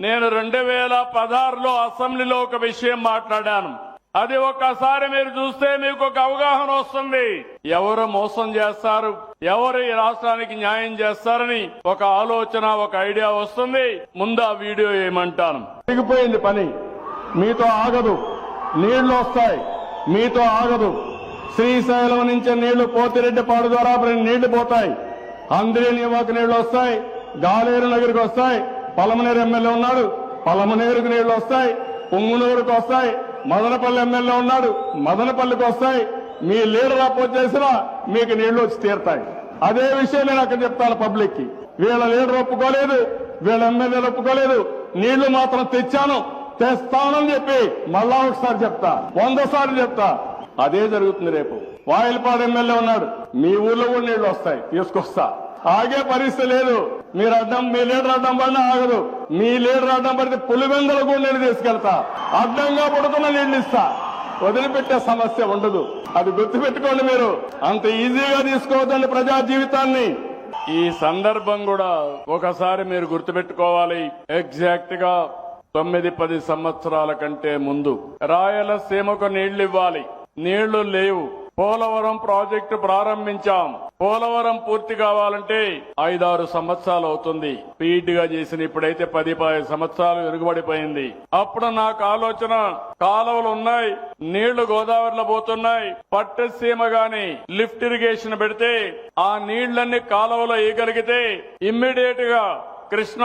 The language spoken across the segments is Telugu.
నేను రెండు వేల పదహారులో అసెంబ్లీలో ఒక విషయం మాట్లాడాను. అది ఒక్కసారి మీరు చూస్తే మీకు ఒక అవగాహన వస్తుంది. ఎవరు మోసం చేస్తారు? ఎవరు ఈ రాష్ట్రానికి న్యాయం చేస్తారని ఒక ఆలోచన ఒక ఐడియా వస్తుంది. ముందు ఆ వీడియో ఏమంటాను. పెరిగిపోయింది పని. మీతో ఆగదు. నీళ్ళు వస్తాయి. మీతో ఆగదు. శ్రీశైలం నుంచి నీళ్ళు పోతిరెడ్డిపాడు ద్వారా నీళ్ళు పోతాయి. అందరి నివాక నీళ్ళు వస్తాయి. గాలేరు నగరికి వస్తాయి. పలమనేరు ఎమ్మెల్యే ఉన్నాడు. పలమనేరుకు నీళ్ళు వస్తాయి పొంగునూరుకు వస్తాయి మదనపల్లి ఎమ్మెల్యే ఉన్నాడు. మదనపల్లికి వస్తాయి. మీ లీడర్ అపోజ్ చేసినా మీకు నీళ్ళు వచ్చి తీరుతాయి. అదే విషయం నేను అక్కడ చెప్తాను పబ్లిక్కి వీళ్ళ లీడర్ ఒప్పుకోలేదు వీళ్ళ ఎమ్మెల్యేలు ఒప్పుకోలేదు. నీళ్ళు మాత్రం తెచ్చాను తెస్తానని చెప్పి మళ్ళా ఒకసారి చెప్తా వంద సార్లు చెప్తా. అదే జరుగుతుంది రేపు. వాయిల్పాడు ఎమ్మెల్యే ఉన్నాడు. మీ ఊర్లో కూడా నీళ్ళు వస్తాయి. తీసుకొస్తా. ఆగే పరిస్థితి లేదు. మీరు అడ్డం మీ లీడర్ అడ్డం పడినా ఆగదు. మీ లీడర్ అడ్డం పడితే పులివెందలు కూడా నేను తీసుకెళ్తా. అడ్డంగా పడుతున్న నీళ్ళు ఇస్తా. వదిలిపెట్టే సమస్య ఉండదు. అది గుర్తుపెట్టుకోండి మీరు. అంత ఈజీగా తీసుకోవద్దండి ప్రజా జీవితాన్ని. ఈ సందర్భం కూడా ఒకసారి మీరు గుర్తుపెట్టుకోవాలి. ఎగ్జాక్ట్గా తొమ్మిది పది సంవత్సరాల కంటే ముందు రాయలసీమకు నీళ్ళు ఇవ్వాలి. నీళ్ళు లేవు. పోలవరం ప్రాజెక్టు ప్రారంభించాం. పోలవరం పూర్తి కావాలంటే ఐదారు సంవత్సరాలు అవుతుంది. స్పీడ్గా చేసిన ఇప్పుడైతే పది పది సంవత్సరాలు వెనుకబడిపోయింది అప్పుడు నాకు ఆలోచన కాలువలు ఉన్నాయి నీళ్ళు గోదావరిలో పోతున్నాయి. పట్టసీమ గాని లిఫ్ట్ ఇరిగేషన్ పెడితే ఆ నీళ్ళన్నీ కాలువలో వేయగలిగితే ఇమ్మీడియట్గా కృష్ణ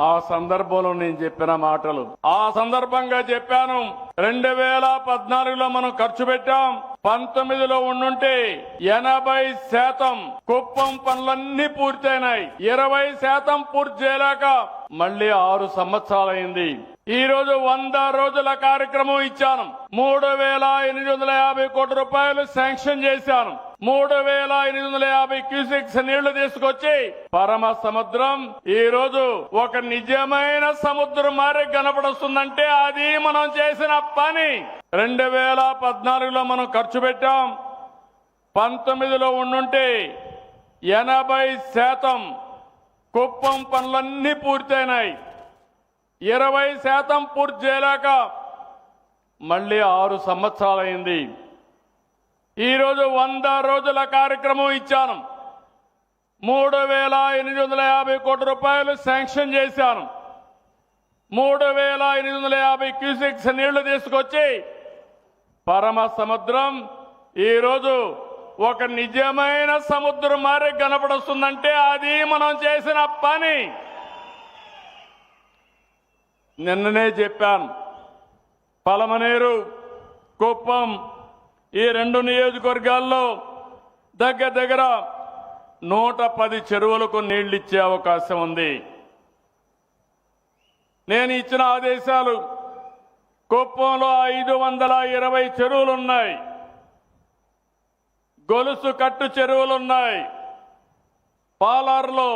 ఆ సందర్భంలో నేను చెప్పిన మాటలు. ఆ సందర్భంగా చెప్పాను రెండు వేల పద్నాలుగులో మనం ఖర్చు పెట్టాం పంతొమ్మిదిలో ఉండుంటే ఎనభై శాతం కుప్పం పనులన్నీ పూర్తయినాయి. ఇరవై శాతం పూర్తి చేయలేక మళ్ళీ ఆరు సంవత్సరాలైంది. ఈ రోజు వంద రోజుల కార్యక్రమం ఇచ్చాను. మూడు వేల ఎనిమిది వందల యాభై కోట్ల రూపాయలు శాంక్షన్ చేశాను. మూడు వేల ఎనిమిది వందల యాభై క్యూసెక్స్ నీళ్ళు తీసుకొచ్చి పరమ సముద్రం ఈ రోజు ఒక నిజమైన సముద్రం మారి కనపడొస్తుందంటే అది మనం చేసిన పని. రెండు వేల పద్నాలుగులో మనం ఖర్చు పెట్టాం. పంతొమ్మిదిలో ఉండుంటే ఎనభై శాతం కుప్పం పనులన్నీ పూర్తయినాయి. ఇరవై శాతం పూర్తి చేయలేక మళ్ళీ ఆరు సంవత్సరాలైంది. ఈరోజు వంద రోజుల కార్యక్రమం ఇచ్చాను. మూడు వేల ఎనిమిది వందల యాభై కోట్ల రూపాయలు శాంక్షన్ చేశాను. మూడు వేల ఎనిమిది వందల యాభై క్యూసెక్స్ నీళ్ళు తీసుకొచ్చి పరమ సముద్రం ఈరోజు ఒక నిజమైన సముద్రం మారి కనపడుస్తుందంటే అది మనం చేసిన పని. నిన్ననే చెప్పాను. పలమనేరు కుప్పం ఈ రెండు నియోజకవర్గాల్లో దగ్గర దగ్గర నూట పది చెరువులకు నీళ్ళిచ్చే అవకాశం ఉంది. నేను ఇచ్చిన ఆదేశాలు కుప్పంలో ఐదు వందల ఇరవై చెరువులున్నాయి. గొలుసు కట్టు చెరువులున్నాయి. పాలారులో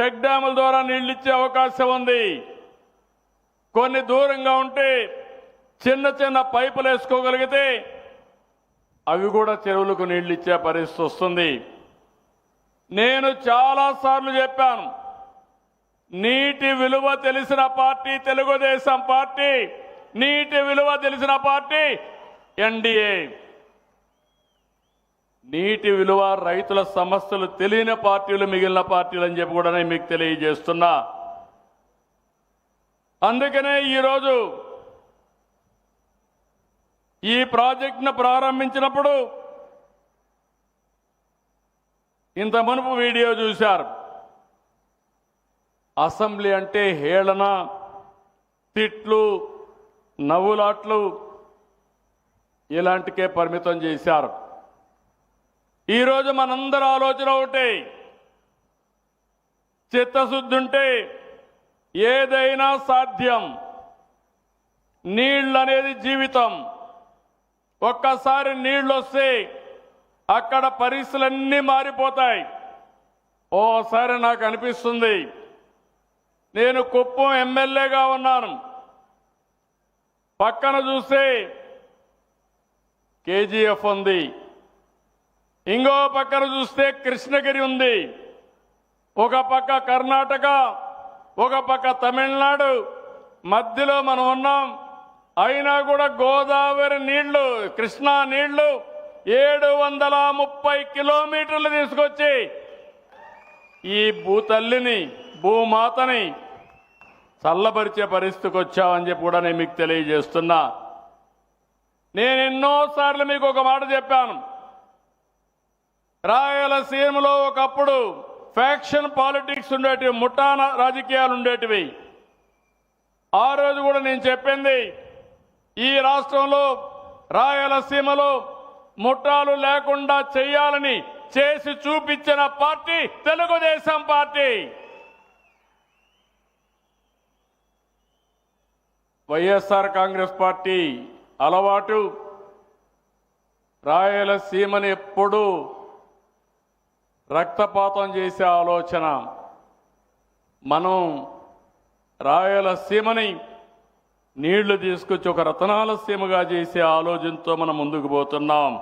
చెక్ డ్యాముల ద్వారా నీళ్ళిచ్చే అవకాశం ఉంది. కొన్ని దూరంగా ఉంటే చిన్న చిన్న పైపులు వేసుకోగలిగితే అవి కూడా చెరువులకు నీళ్ళు ఇచ్చే పరిస్థితి వస్తుంది. నేను చాలాసార్లు చెప్పాను నీటి విలువ తెలిసిన పార్టీ తెలుగుదేశం పార్టీ నీటి విలువ తెలిసిన పార్టీ ఎన్డీఏ. నీటి విలువ రైతుల సమస్యలు తెలియని పార్టీలు మిగిలిన పార్టీలు అని చెప్పి కూడా నేను మీకు తెలియజేస్తున్నా. అందుకనే ఈరోజు ఈ ప్రాజెక్టును ప్రారంభించినప్పుడు ఇంత మునుపు వీడియో చూశారు. అసెంబ్లీ అంటే హేళన తిట్లు నవ్వులాట్లు ఇలాంటికే పరిమితం చేశారు. ఈరోజు మనందరి ఆలోచన ఒకటి. చిత్తశుద్ధి ఉంటే ఏదైనా సాధ్యం. నీళ్ళనేది జీవితం. ఒక్కసారి నీళ్ళు వస్తే అక్కడ పరిస్థితులన్నీ మారిపోతాయి. ఓసారి నాకు అనిపిస్తుంది. నేను కుప్పం ఎమ్మెల్యేగా ఉన్నాను. పక్కన చూస్తే కేజీఎఫ్ ఉంది. ఇంకో పక్కన చూస్తే కృష్ణగిరి ఉంది. ఒక పక్క కర్ణాటక ఒక పక్క తమిళనాడు. మధ్యలో మనం ఉన్నాం. అయినా కూడా గోదావరి నీళ్ళు కృష్ణా నీళ్ళు ఏడు వందల ముప్పై కిలోమీటర్లు తీసుకొచ్చి ఈ భూతల్లిని భూమాతని చల్లబరిచే పరిస్థితికి వచ్చామని చెప్పి కూడా నేను మీకు తెలియజేస్తున్నా. నేను ఎన్నోసార్లు మీకు ఒక మాట చెప్పాను. రాయలసీమలో ఒకప్పుడు ఫ్యాక్షన్ పాలిటిక్స్ ఉండేటివి ముఠాన రాజకీయాలు ఉండేటివి. ఆ రోజు కూడా నేను చెప్పింది ఈ రాష్ట్రంలో రాయలసీమలో ముఠాలు లేకుండా చేయాలని చేసి చూపించిన party Telugu Desam party. YSR Congress party అలవాటు రాయలసీమని ఎప్పుడూ రక్తపాతం చేసే ఆలోచన. మనం రాయలసీమని నీళ్ళు తీసుకొచ్చి ఒక రతనాల సీమగా చేసే ఆలోచనతో మనం ముందుకు పోతున్నాం.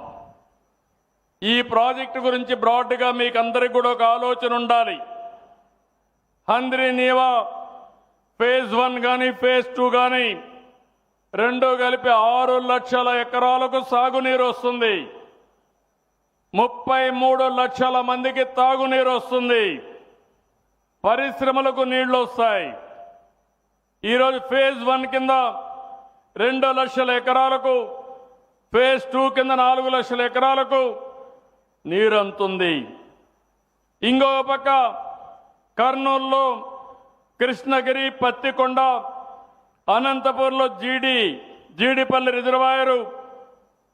ఈ ప్రాజెక్టు గురించి బ్రాడ్గా మీకు అందరికి కూడా ఒక ఆలోచన ఉండాలి. హంద్రి నీవా ఫేజ్ వన్ కానీ ఫేజ్ టూ కానీ రెండు కలిపి ఆరు లక్షల ఎకరాలకు సాగునీరు వస్తుంది. ముప్పై మూడు లక్షల మందికి తాగునీరు వస్తుంది. పరిశ్రమలకు నీళ్ళు వస్తాయి. ఈరోజు ఫేజ్ వన్ కింద రెండు లక్షల ఎకరాలకు ఫేజ్ టూ కింద నాలుగు లక్షల ఎకరాలకు నీరు అందుతుంది ఇంకో పక్క కర్నూలులో కృష్ణగిరి పత్తికొండ అనంతపూర్లో జీడి జీడిపల్లి రిజర్వాయరు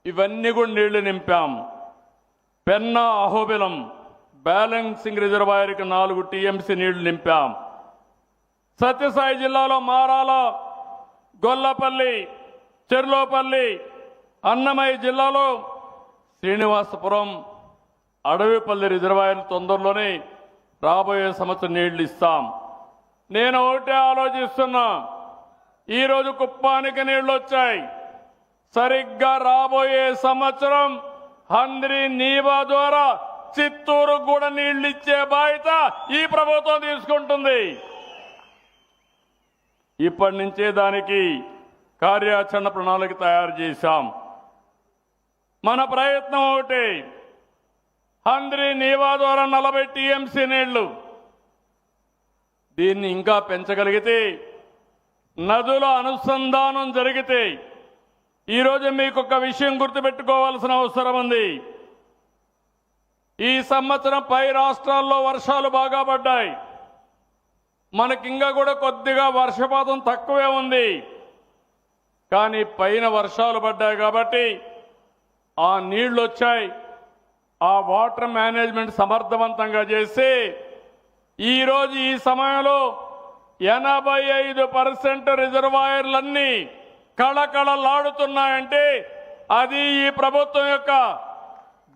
ఇవన్నీ కూడా నీళ్ళు నింపాం. పెన్నా అహోబిలం బ్యాలెన్సింగ్ రిజర్వాయర్కి నాలుగు టీఎంసీ నీళ్ళు నింపాం. సత్యసాయి జిల్లాలో మారాల గొల్లపల్లి చెర్లోపల్లి అన్నమయ్య జిల్లాలో శ్రీనివాసపురం అడవిపల్లి రిజర్వాయర్ తొందరలోనే రాబోయే సంవత్సరం నీళ్ళు ఇస్తాం. నేను ఒకటే ఆలోచిస్తున్నా ఈరోజు కుప్పానికి నీళ్ళు వచ్చాయి. సరిగ్గా రాబోయే సంవత్సరం హంద్రి నీవా ద్వారా చిత్తూరు కూడా నీళ్ళు ఇచ్చే బాధ్యత ఈ ప్రభుత్వం తీసుకుంటుంది. ఇప్పటి నుంచే దానికి కార్యాచరణ ప్రణాళిక తయారు చేశాం. మన ప్రయత్నం ఒకటి. హంద్రి నీవా ద్వారా నలభై టీఎంసీ నీళ్ళు. దీన్ని ఇంకా పెంచగలిగితే నదుల అనుసంధానం జరిగితే ఈరోజు మీకు ఒక విషయం గుర్తుపెట్టుకోవాల్సిన అవసరం ఉంది. ఈ సంవత్సరం పై రాష్ట్రాల్లో వర్షాలు బాగా పడ్డాయి. మనకి ఇంకా కూడా కొద్దిగా వర్షపాతం తక్కువే ఉంది. కానీ పైన వర్షాలు పడ్డాయి కాబట్టి ఆ నీళ్ళు వచ్చాయి ఆ వాటర్ మేనేజ్మెంట్ సమర్థవంతంగా చేసి ఈరోజు ఈ సమయంలో ఎనభై ఐదు పర్సెంట్ రిజర్వాయర్లన్నీ కళకళలాడుతున్నాయంటే అది ఈ ప్రభుత్వం యొక్క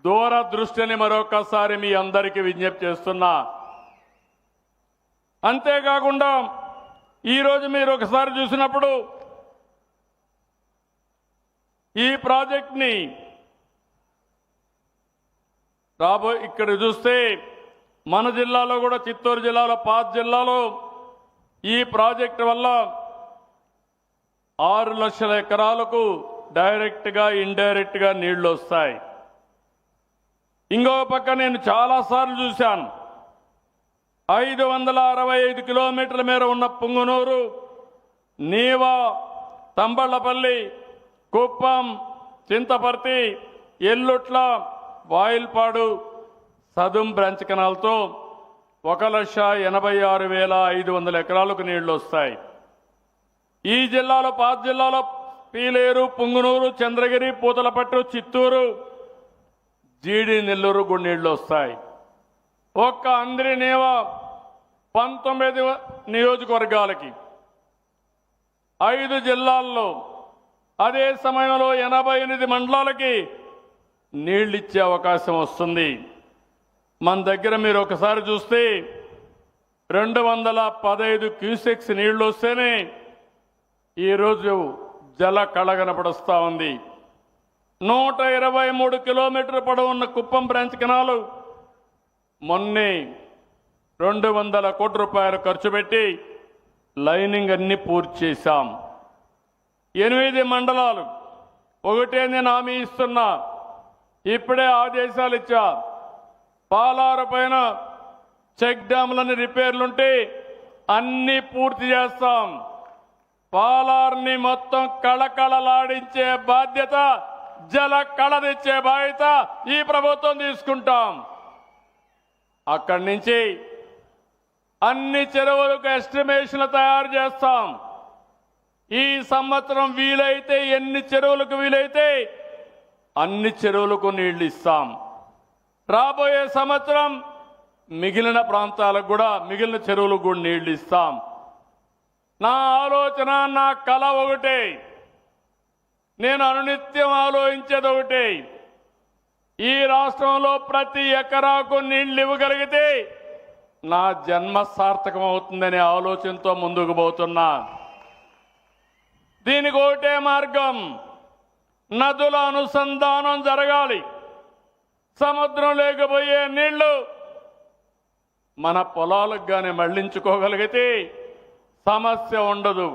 దూరదృష్టిని మరొకసారి మీ అందరికీ విజ్ఞప్తి చేస్తున్నా. అంతేకాకుండా ఈరోజు మీరు ఒకసారి చూసినప్పుడు ఈ ప్రాజెక్ట్ని రాబో ఇక్కడ చూస్తే మన జిల్లాలో కూడా చిత్తూరు జిల్లాలో పాత జిల్లాలో ఈ ప్రాజెక్ట్ వల్ల ఆరు లక్షల ఎకరాలకు డైరెక్ట్గా ఇండైరెక్ట్గా నీళ్ళు వస్తాయి. ఇంకో పక్క నేను చాలాసార్లు చూశాను. ఐదు వందల అరవై ఐదు కిలోమీటర్ల మేర ఉన్న పుంగునూరు నీవా తంబళ్ళపల్లి కుప్పం చింతపర్తి ఎల్లుట్ల వాయిల్పాడు సదుం బ్రాంచ్ కెనాల్తో ఒక లక్ష ఎనభై ఆరు వేల ఐదు వందల ఎకరాలకు నీళ్ళు వస్తాయి. ఈ జిల్లాలో పాత జిల్లాలో పీలేరు పుంగునూరు చంద్రగిరి పూతలపట్టు చిత్తూరు జీడి నెల్లూరు కూడా నీళ్ళు వస్తాయి. ఒక్క అందరి నేవ పంతొమ్మిది నియోజకవర్గాలకి. ఐదు జిల్లాల్లో అదే సమయంలో ఎనభై ఎనిమిది మండలాలకి నీళ్ళిచ్చే అవకాశం వస్తుంది. మన దగ్గర మీరు ఒకసారి చూస్తే రెండు వందల పదహైదు క్యూసెక్స్ నీళ్ళు వస్తేనే ఈరోజు జల కళగనపడుస్తూ ఉంది. నూట ఇరవై మూడు కిలోమీటర్ పొడవున్న కుప్పం బ్రాంచ్ కెనాలు మొన్నే రెండు వందల కోట్ల రూపాయలు ఖర్చు పెట్టి లైనింగ్ అన్ని పూర్తి చేశాం. ఎనిమిది మండలాలు ఒకటే నేను హామీ ఇస్తున్నా. ఇప్పుడే ఆదేశాలు ఇచ్చా. పాలారు పైన చెక్ డ్యాములని రిపేర్లుంటే అన్ని పూర్తి చేస్తాం. పాలార్ని మొత్తం కళకళలాడించే బాధ్యత జల కళనిచ్చే బాధ్యత ఈ ప్రభుత్వం తీసుకుంటాం. అక్కడి నుంచి అన్ని చెరువులకు ఎస్టిమేషన్లు తయారు చేస్తాం. ఈ సంవత్సరం వీలైతే ఎన్ని చెరువులకు వీలైతే అన్ని చెరువులకు నీళ్ళు ఇస్తాం. రాబోయే సంవత్సరం మిగిలిన ప్రాంతాలకు కూడా మిగిలిన చెరువులకు కూడా నీళ్ళు ఇస్తాం. నా ఆలోచన నా కళ ఒకటే. నేను అనునిత్యం ఆలోచించేది ఒకటే. ఈ రాష్ట్రంలో ప్రతి ఎకరాకు నీళ్ళు ఇవ్వగలిగితే నా జన్మ సార్థకం అవుతుందనే ఆలోచనతో ముందుకు పోతున్నా. దీనికి ఒకటే మార్గం నదుల అనుసంధానం జరగాలి. సముద్రం లేకపోయే నీళ్ళు మన పొలాలకు కానీ మళ్ళించుకోగలిగితే సమస్య ఉండదు.